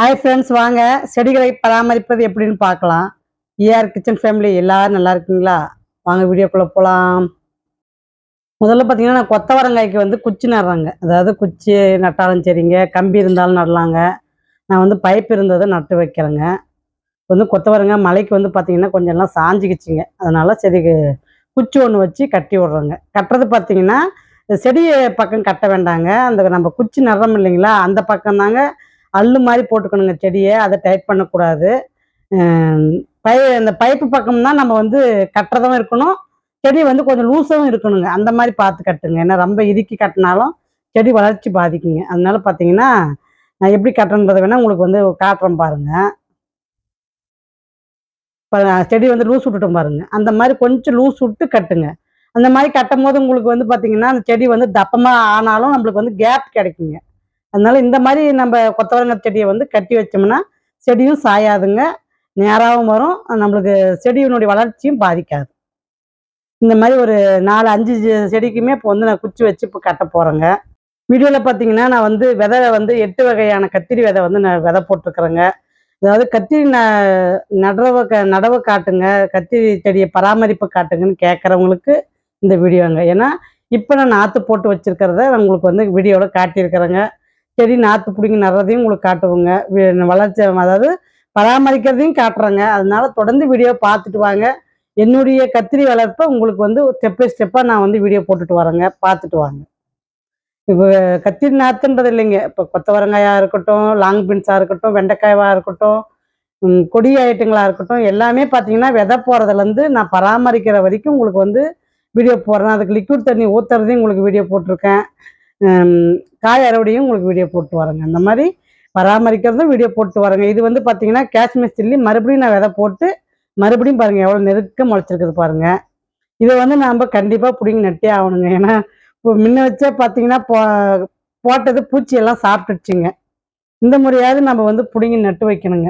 Hi friends வாங்க. செடிகளை பராமரிப்பது எப்படின்னு பார்க்கலாம். ஏஆர் கிச்சன் ஃபேமிலி எல்லாரும் நல்லா இருக்கீங்களா? வாங்க வீடியோக்குள்ளே போகலாம் முதல்ல பார்த்தீங்கன்னா நான் கொத்தவரங்காய்க்கு வந்து குச்சி நடுறாங்க. அதாவது குச்சி நட்டாலும் சரிங்க கம்பி இருந்தாலும் நடலாங்க. நான் வந்து பைப் இருந்ததை நட்டு வைக்கிறேங்க. வந்து கொத்தவரங்காய் மலைக்கு வந்து பார்த்தீங்கன்னா கொஞ்சம் எல்லாம் சாஞ்சிக்கிச்சுங்க. அதனால செடிக்கு குச்சி ஒன்று வச்சு கட்டி விட்றோங்க. கட்டுறது பார்த்தீங்கன்னா செடி பக்கம் கட்ட வேண்டாங்க. அந்த நம்ம குச்சி நடுறோம் இல்லைங்களா அந்த பக்கம் தாங்க அல்லு மாதிரி போட்டுக்கணுங்க செடியை. அதை டைட் பண்ணக்கூடாது. பை அந்த பைப்பு பக்கம் தான் நம்ம வந்து கட்டுறதும் இருக்கணும். செடி வந்து கொஞ்சம் லூஸாகவும் இருக்கணுங்க. அந்த மாதிரி பார்த்து கட்டுங்க. ஏன்னா ரொம்ப இறுக்கி கட்டினாலும் செடி வளர்ச்சி பாதிக்குங்க. அதனால பார்த்தீங்கன்னா நான் எப்படி கட்டுறேன்றதை வேணால் உங்களுக்கு வந்து காட்டுறேன் பாருங்க. இப்போ செடி வந்து லூஸ் விட்டுட்டோம் பாருங்க. அந்த மாதிரி கொஞ்சம் லூஸ் விட்டு கட்டுங்க. அந்த மாதிரி கட்டும் போது உங்களுக்கு வந்து பார்த்தீங்கன்னா அந்த செடி வந்து தப்பமாக ஆனாலும் நம்மளுக்கு வந்து கேப் கிடைக்குங்க. அதனால இந்த மாதிரி நம்ம கொத்தவரங்காய் செடியை வந்து கட்டி வச்சோம்னா செடியும் சாயாதுங்க. நேராகவும் வரும். நம்மளுக்கு செடியினுடைய வளர்ச்சியும் பாதிக்காது. இந்த மாதிரி ஒரு நாலு அஞ்சு செடிக்குமே இப்போ வந்து நான் குச்சி வச்சு இப்போ கட்ட போகிறேங்க வீடியோவில் பார்த்தீங்கன்னா நான் வந்து விதை வந்து எட்டு வகையான கத்திரி விதை வந்து நான் விதை போட்டிருக்கிறேங்க. அதாவது கத்திரி ந நடவை க நடவை காட்டுங்க. கத்திரி செடியை பராமரிப்பு காட்டுங்கன்னு கேட்குறவங்களுக்கு இந்த வீடியோங்க. ஏன்னா இப்போ நான் நாற்று போட்டு வச்சுருக்கிறத நான் உங்களுக்கு வந்து வீடியோவில் காட்டியிருக்கிறேங்க. செடி நாற்று பிடிங்கி நடுறதையும் உங்களுக்கு காட்டுவோங்க. வளர்ச்சி அதாவது பராமரிக்கிறதையும் காட்டுறேங்க. அதனால தொடர்ந்து வீடியோ பார்த்துட்டு வாங்க. என்னுடைய கத்திரி வளர்ப்பை உங்களுக்கு வந்து ஸ்டெப் பை ஸ்டெப்பாக நான் வந்து வீடியோ போட்டுட்டு வரேங்க. பார்த்துட்டு வாங்க. இப்போ கத்திரி நாற்றுன்றது இல்லைங்க. இப்போ கொத்தவரங்காயாக இருக்கட்டும் லாங் பீன்ஸாக இருக்கட்டும் வெண்டைக்காயவாக இருக்கட்டும் கொடி ஐட்டங்களாக இருக்கட்டும் எல்லாமே பார்த்தீங்கன்னா விதை போகிறதுலேருந்து நான் பராமரிக்கிற வரைக்கும் உங்களுக்கு வந்து வீடியோ போடுறேன். அதுக்கு லிக்விட் தண்ணி ஊற்றுறதையும் உங்களுக்கு வீடியோ போட்டிருக்கேன். காய் அறுவடையும் உங்களுக்கு வீடியோ போட்டு வரேங்க. அந்த மாதிரி பராமரிக்கிறதும் வீடியோ போட்டு வரேங்க. இது வந்து பார்த்தீங்கன்னா காஷ்மீர் சில்லி. மறுபடியும் நான் விதை போட்டு மறுபடியும் பாருங்கள் எவ்வளோ நெருக்க முளைச்சிருக்குது பாருங்க. இதை வந்து நாம் கண்டிப்பாக பிடிங்கி நட்டே ஆகணுங்க. ஏன்னா இப்போ முன்ன வச்சே பார்த்தீங்கன்னா போ போட்டது பூச்சியெல்லாம் சாப்பிட்டுச்சுங்க இந்த முறையாவது நம்ம வந்து பிடுங்கி நட்டு வைக்கணுங்க.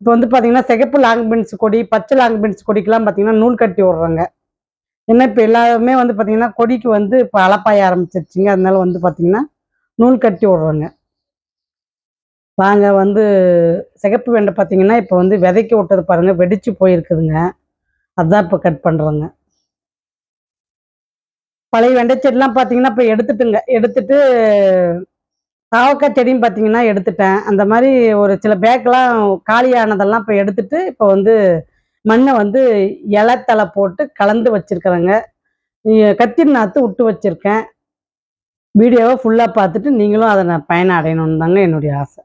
இப்போ வந்து பார்த்தீங்கன்னா சிகப்பு லாங் பீன்ஸ் கொடி பச்சை லாங் பீன்ஸ் கொடிக்கெல்லாம் பார்த்தீங்கன்னா நூல் கட்டி விட்றாங்க. ஏன்னா இப்போ எல்லாருமே வந்து பார்த்தீங்கன்னா கொடிக்கு வந்து இப்போ அலப்பாய ஆரம்பிச்சிருச்சிங்க. அதனால வந்து பார்த்தீங்கன்னா நூல் கட்டி விட்றோங்க. வாங்க வந்து சிகப்பு வெண்டை பார்த்தீங்கன்னா இப்போ வந்து விதைக்க விட்டது பாருங்கள் வெடிச்சு போயிருக்குதுங்க. அதுதான் இப்போ கட் பண்ணுறோங்க பழைய வெண்டை செடிலாம் பார்த்தீங்கன்னா இப்போ எடுத்துட்டுங்க. எடுத்துட்டு தாவக்காய் செடியும் பார்த்தீங்கன்னா எடுத்துட்டேன். அந்த மாதிரி ஒரு சில பேக்கெலாம் காலியானதெல்லாம் இப்போ எடுத்துட்டு இப்போ வந்து மண்ணை வந்து இலத்தலை போட்டு கலந்து வச்சிருக்கிறேங்க. கத்திரி நாற்று விட்டு வச்சிருக்கேன். வீடியோவை ஃபுல்லாக பார்த்துட்டு நீங்களும் அதை நான் பயணம் அடையணும்னு தாங்க என்னுடைய ஆசை.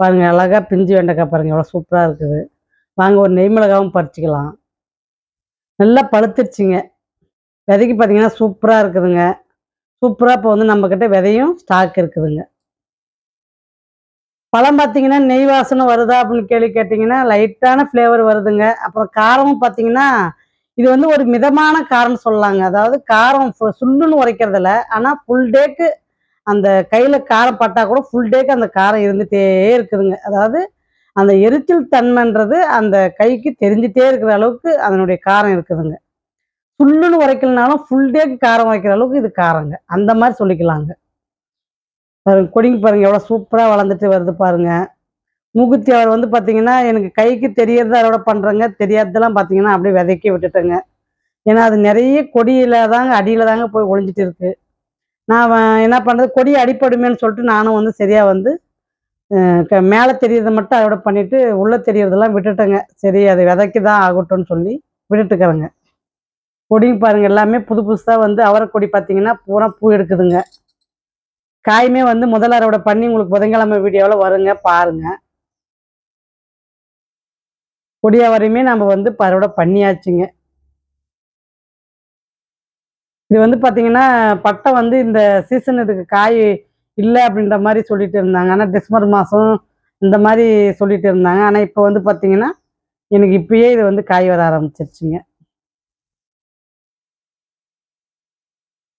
பாருங்கள் அழகா பிஞ்சு வெண்டைக்காய் பாருங்கள் எவ்வளோ சூப்பராக இருக்குது. வாங்க ஒரு நெய் மிளகாவும் பறிச்சுக்கலாம். நல்லா பழுத்துருச்சுங்க. விதைக்கு பார்த்தீங்கன்னா சூப்பராக இருக்குதுங்க. சூப்பராக இப்போ வந்து நம்மக்கிட்ட விதையும் ஸ்டாக் இருக்குதுங்க. பழம் பார்த்தீங்கன்னா நெய் வாசனை வருதா அப்படின்னு கேள்வி கேட்டிங்கன்னா லைட்டான ஃப்ளேவர் வருதுங்க. அப்புறம் காரமும் பார்த்தீங்கன்னா இது வந்து ஒரு மிதமான காரம்னு சொல்லலாங்க அதாவது காரம் ஃபு- சுள்ளுன்னு உரைக்கிறதில்ல ஆனால் ஃபுல் டேக்கு அந்த கையில் காரம் பட்டா கூட ஃபுல் டேக்கு அந்த காரம் இருந்துகிட்டே இருக்குதுங்க. அதாவது அந்த எரிச்சல் தன்மைன்றது அந்த கைக்கு தெரிஞ்சிட்டே இருக்கிற அளவுக்கு அதனுடைய காரம் இருக்குதுங்க. சுல்லுன்னு உரைக்கலனாலும் ஃபுல் டேக்கு காரம் உரைக்கிற அளவுக்கு இது காரங்க. அந்த மாதிரி சொல்லிக்கலாங்க. பாருங்க கொடிங்க பாருங்க எவ்வளோ சூப்பராக வளர்ந்துட்டு வருது பாருங்க. மூக்குத்தி அவர் வந்து பார்த்தீங்கன்னா எனக்கு கைக்கு தெரியறது அதோட பண்ணுறேங்க தெரியாததெல்லாம் பார்த்தீங்கன்னா அப்படியே விதைக்கி விட்டுட்டேங்க. ஏன்னா அது நிறைய கொடியில தாங்க அடியில் தாங்க போய் ஒளிஞ்சிட்டு இருக்கு. நான் என்ன பண்ணுறது கொடி அடிப்படுமேன்னு சொல்லிட்டு நானும் வந்து சரியாக வந்து மேலே தெரியறத மட்டும் அதோட பண்ணிட்டு உள்ளே தெரியறதெல்லாம் விட்டுட்டேங்க. சரி அது விதைக்கு தான் ஆகட்டும்னு சொல்லி விட்டுட்டுக்கிறேங்க கொடிங்க பாருங்க எல்லாமே புது புதுசாக வந்து அவரை கொடி பார்த்தீங்கன்னா பூரா பூ எடுக்குதுங்க. காயுமே வந்து முதல் அறுவடை பண்ணி உங்களுக்கு புதன்கிழமை வீடியோவில் வருங்க பாருங்க. கொடியா வரையுமே நம்ம வந்து இப்ப அறுவடை பண்ணியாச்சுங்க. இது வந்து பார்த்தீங்கன்னா பட்டை வந்து இந்த சீசன் இதுக்கு காய் இல்லை அப்படின்ற மாதிரி சொல்லிட்டு இருந்தாங்க. ஆனால் டிசம்பர் மாதம் இந்த மாதிரி சொல்லிட்டு இருந்தாங்க. ஆனால் இப்போ வந்து பார்த்தீங்கன்னா எனக்கு இப்பயே இது வந்து காய் வர ஆரம்பிச்சிருச்சுங்க.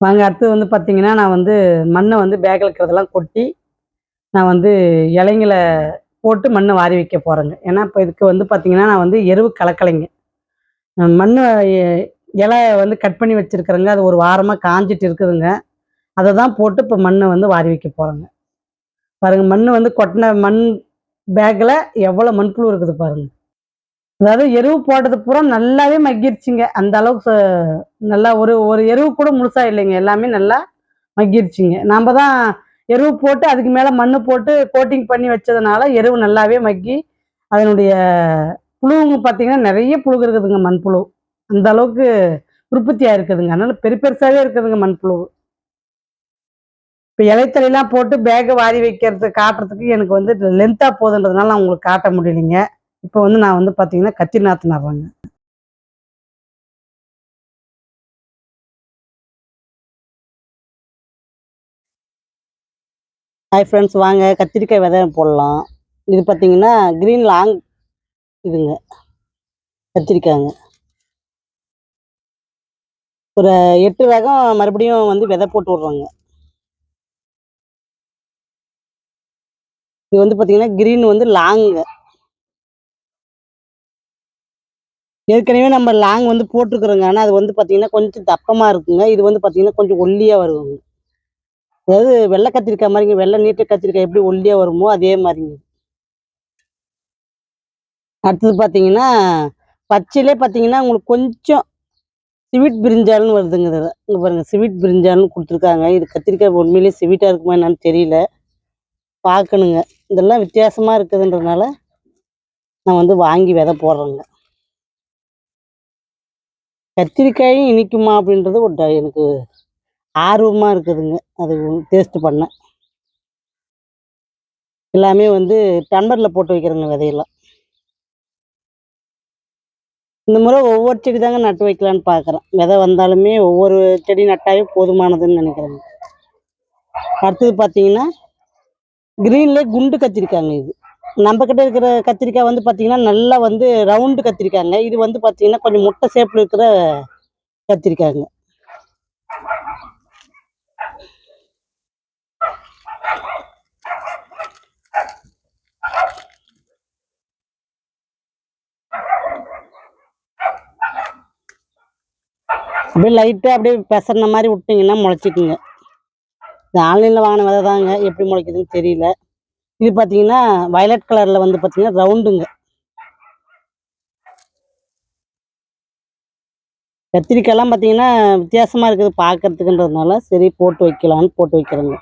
வாங்க அடுத்து வந்து பார்த்தீங்கன்னா நான் வந்து மண்ணை வந்து பேக்கில் இருக்கிறதெல்லாம் கொட்டி நான் வந்து இலைங்கள போட்டு மண்ணை வாரி வைக்க போகிறேங்க ஏன்னா இப்போ இதுக்கு வந்து பார்த்தீங்கன்னா நான் வந்து எருவு கலக்கலைங்க. மண் இலை வந்து கட் பண்ணி வச்சுருக்குறேங்க. அது ஒரு வாரமாக காஞ்சிட்டு இருக்குதுங்க. அதை தான் போட்டு இப்போ மண்ணை வந்து வாரி வைக்க போகிறேங்க பாருங்கள் மண் வந்து கொட்டின மண் பேக்கில் எவ்வளோ மண்புழு இருக்குது பாருங்கள் அதாவது எருவு போட்டது பூரா நல்லாவே மக்கிருச்சுங்க அந்த அளவுக்கு ச- நல்லா ஒரு ஒரு எருவு கூட முழுசா இல்லைங்க. எல்லாமே நல்லா மக்கிருச்சுங்க நாம தான் எருவு போட்டு அதுக்கு மேலே மண்ணு போட்டு கோட்டிங் பண்ணி வச்சதுனால எருவு நல்லாவே மக்கி அதனுடைய புழுவுங்க பார்த்தீங்கன்னா நிறைய புழு இருக்குதுங்க மண்புழு. அந்த அளவுக்கு உற்பத்தியாக இருக்குதுங்க. அதனால பெரு பெருசாகவே இருக்குதுங்க மண்புழு. இப்போ இலைத்தலையெல்லாம் போட்டு பேக்கை வாரி வைக்கிறது காட்டுறதுக்கு எனக்கு வந்து லென்த்தாக போகுதுன்றதுனால நான் உங்களுக்கு காட்ட முடியலைங்க. இப்போ வந்து நான் வந்து பார்த்தீங்கன்னா கத்தி நாற்று நடுறேங்க ஹாய் ஃப்ரெண்ட்ஸ் வாங்க. கத்திரிக்காய் விதை போடலாம். இது பார்த்தீங்கன்னா க்ரீன் லாங் இதுங்க. கத்திரிக்காய்ங்க. ஒரு எட்டு ரகம் மறுபடியும் வந்து விதை போட்டு விட்றோங்க. இது வந்து பார்த்தீங்கன்னா க்ரீன் வந்து லாங்குங்க ஏற்கனவே நம்ம லாங் வந்து போட்டிருக்கிறோங்க. ஆனால் அது வந்து பார்த்தீங்கன்னா கொஞ்சம் தப்பமாக இருக்குங்க. இது வந்து பார்த்தீங்கன்னா கொஞ்சம் ஒல்லியாக வருங்க அதாவது வெள்ளை கத்திரிக்காய் மாதிரிங்க. வெள்ளை நீட்ட கத்திரிக்காய் எப்படி ஒல்லியாக வருமோ அதே மாதிரிங்க. அடுத்தது பார்த்தீங்கன்னா பச்சையிலே பார்த்தீங்கன்னா உங்களுக்கு கொஞ்சம் சிவிட் பிரிஞ்சாலும் வருதுங்க இதில். இங்கே பாருங்கள் சிவிட் பிரிஞ்சாலும் கொடுத்துருக்காங்க. இது கத்திரிக்காய் உண்மையிலேயே சிவிட்டாக இருக்குமா என்னன்னு தெரியல. பார்க்கணுங்க இதெல்லாம் வித்தியாசமாக இருக்குதுன்றதுனால நான் வந்து வாங்கி விதை போடுறேங்க. கத்திரிக்காயும் இனிக்குமா அப்படின்றது ஒரு ட- எனக்கு ஆர்வமாக இருக்குதுங்க. அது டேஸ்ட் பண்ண. எல்லாமே வந்து டம்பரில் போட்டு வைக்கிறேங்க விதையெல்லாம். இந்த முறை ஒவ்வொரு செடி தாங்க நட்டு வைக்கலான்னு பார்க்குறேன் விதை வந்தாலுமே ஒவ்வொரு செடி நட்டாவே போதுமானதுன்னு நினைக்கிறேங்க. அடுத்தது பார்த்தீங்கன்னா க்ரீன்லேயே குண்டு கத்திரிக்காங்க இது. நம்ம கிட்ட இருக்கிற கத்திரிக்காய் வந்து பார்த்தீங்கன்னா நல்லா வந்து ரவுண்டு கத்திரிக்காங்க இது வந்து பார்த்தீங்கன்னா கொஞ்சம் முட்டை ஷேப்பில் இருக்கிற கத்திரிக்காங்க அப்படியே லைட்டாக அப்படியே பெசறின மாதிரி விட்டிங்கன்னா முளைச்சிக்குங்க. இந்த ஆன்லைனில் வாங்கின விதை தாங்க எப்படி முளைக்குதுன்னு தெரியல. இது பார்த்தீங்கன்னா வயலட் கலரில் வந்து பார்த்தீங்கன்னா ரவுண்டுங்க கத்திரிக்காய்லாம் பார்த்தீங்கன்னா வித்தியாசமாக இருக்குது பார்க்கறதுக்குன்றதுனால சரி போட்டு வைக்கலான்னு போட்டு வைக்கிறேங்க.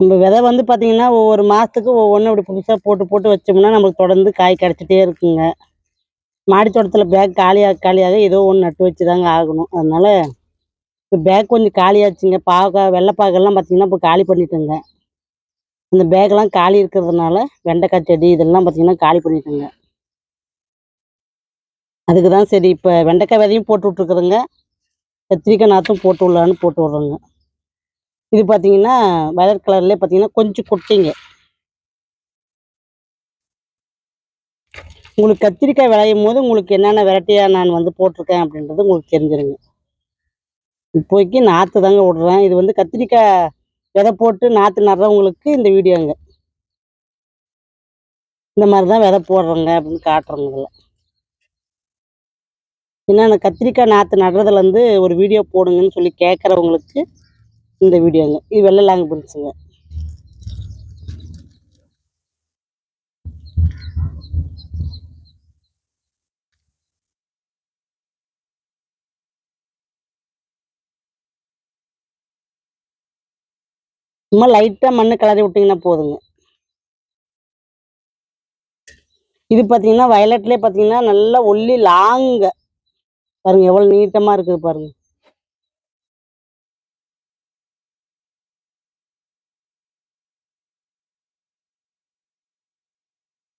நம்ம விதை வந்து பார்த்தீங்கன்னா ஒவ்வொரு மாதத்துக்கு ஒவ்வொன்றும் அப்படி புதுசாக போட்டு போட்டு வச்சோம்னா நமக்கு தொடர்ந்து காய் கிடச்சிட்டே இருக்குங்க. மாடித்தோட்டத்தில் பேக் காலியாக காலியாக ஏதோ ஒன்று நட்டு வச்சு தாங்க ஆகணும். அதனால் இப்போ பேக் கொஞ்சம் காலியாச்சுங்க. பாவக்காய் வெள்ளைப்பாக்கெல்லாம் பார்த்தீங்கன்னா இப்போ காலி பண்ணிட்டேங்க. அந்த பேக்கெல்லாம் காலி இருக்கிறதுனால வெண்டைக்காய் செடி இதெல்லாம் பார்த்தீங்கன்னா காலி பண்ணிட்டேங்க. அதுக்கு தான் சரி இப்போ வெண்டைக்காய் விதையும் போட்டு விட்ருக்குறேங்க கத்திரிக்காய் நாற்றும் போட்டு விடலான்னு போட்டு விட்றேங்க. இது பார்த்தீங்கன்னா வயலட் கலர்லேயே பார்த்தீங்கன்னா கொஞ்சம் குட்டிங்க. உங்களுக்கு கத்திரிக்காய் விளையும் போது உங்களுக்கு என்னென்ன வெரைட்டியாக நான் வந்து போட்டிருக்கேன் அப்படின்றது உங்களுக்கு தெரிஞ்சிருங்க. இப்போதைக்கு நாற்று தாங்க விடுறேன். இது வந்து கத்திரிக்காய் விதை போட்டு நாற்று நடுறவங்களுக்கு இந்த வீடியோங்க. இந்த மாதிரி தான் விதை போடுறோங்க அப்படின்னு காட்டுறோங்க இதில். என்னென்ன கத்திரிக்காய் நாற்று நடுறதுலேருந்து ஒரு வீடியோ போடுங்கன்னு சொல்லி கேட்குறவங்களுக்கு இந்த வீடியோங்க. இது வெள்ளை லாங் பிரிச்சுங்க சும்மா லைட்டாக மண்ணு கலரி விட்டிங்கன்னா போதுங்க. இது பார்த்தீங்கன்னா வயலட்லேயே பார்த்தீங்கன்னா நல்லா ஒல்லி லாங்க பாருங்க எவ்வளோ நீட்டமாக இருக்குது பாருங்க.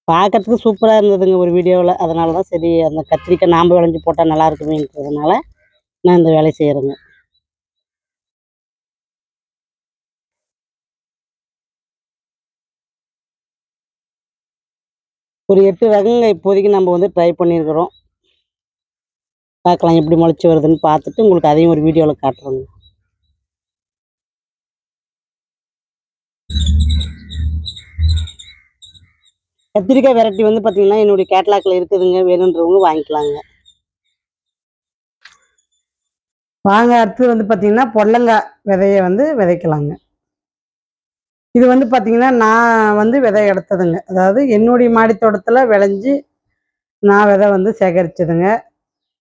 பார்க்கறதுக்கு சூப்பராக இருந்ததுங்க ஒரு வீடியோவில். அதனால தான் சரி அந்த கத்திரிக்காய் நாம்ப விளைஞ்சி போட்டால் நல்லா இருக்குமேன்றதுனால நான் இந்த வேலையை செய்கிறேங்க ஒரு எட்டு ரகங்க இப்போதைக்கு நம்ம வந்து ட்ரை பண்ணியிருக்கிறோம். பார்க்கலாம் எப்படி முளைச்சி வருதுன்னு பார்த்துட்டு உங்களுக்கு அதையும் ஒரு வீடியோவில் காட்டுறோங்க. கத்திரிக்காய் வெரைட்டி வந்து பார்த்திங்கன்னா என்னுடைய கேட்லாக்கில் இருக்குதுங்க. வேணுன்றவங்க வாங்கிக்கலாங்க. வாங்க அடுத்து வந்து பார்த்திங்கன்னா பொடலங்காய் விதையை வந்து விதைக்கலாங்க. இது வந்து பார்த்தீங்கன்னா நான் வந்து விதை எடுத்ததுங்க. அதாவது என்னுடைய மாடி தோட்டத்தில் விளைஞ்சி நான் விதை வந்து சேகரிச்சதுங்க.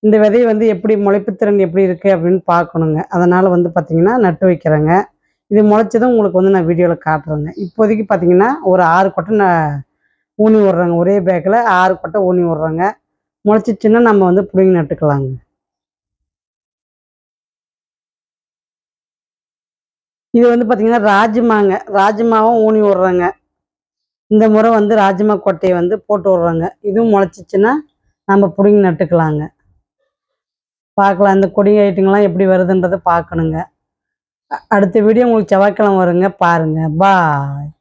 இந்த விதை வந்து எப்படி முளைப்புத்திறன் எப்படி இருக்குது அப்படின்னு பார்க்கணுங்க. அதனால் வந்து பார்த்தீங்கன்னா நட்டு வைக்கிறேங்க. இது முளைச்சதும் உங்களுக்கு வந்து நான் வீடியோவில் காட்டுறேங்க. இப்போதைக்கு பார்த்தீங்கன்னா ஒரு ஆறு கொட்டை நான் ஊனி விட்றேங்க. ஒரே பேக்கில் ஆறு கொட்டை ஊனி விட்றேங்க. முளைச்சிச்சின்னா நம்ம வந்து பிடுங்கி நட்டுக்கலாங்க. இது வந்து பார்த்தீங்கன்னா ராஜ்மாங்க. ராஜ்மாவும் ஊனி விட்றாங்க. இந்த முறை வந்து ராஜ்மா கொட்டையை வந்து போட்டு விட்றேங்க. இதுவும் முளைச்சிச்சின்னா நம்ம பிடுங்கி நட்டுக்கலாங்க. பார்க்கலாம். இந்த கொடி ஐட்டங்கள்லாம் எப்படி வருதுன்றதை பார்க்கணுங்க. அடுத்த வீடியோ உங்களுக்கு செவ்வாய்க்கிழமை வருங்க. பாருங்க. பாய்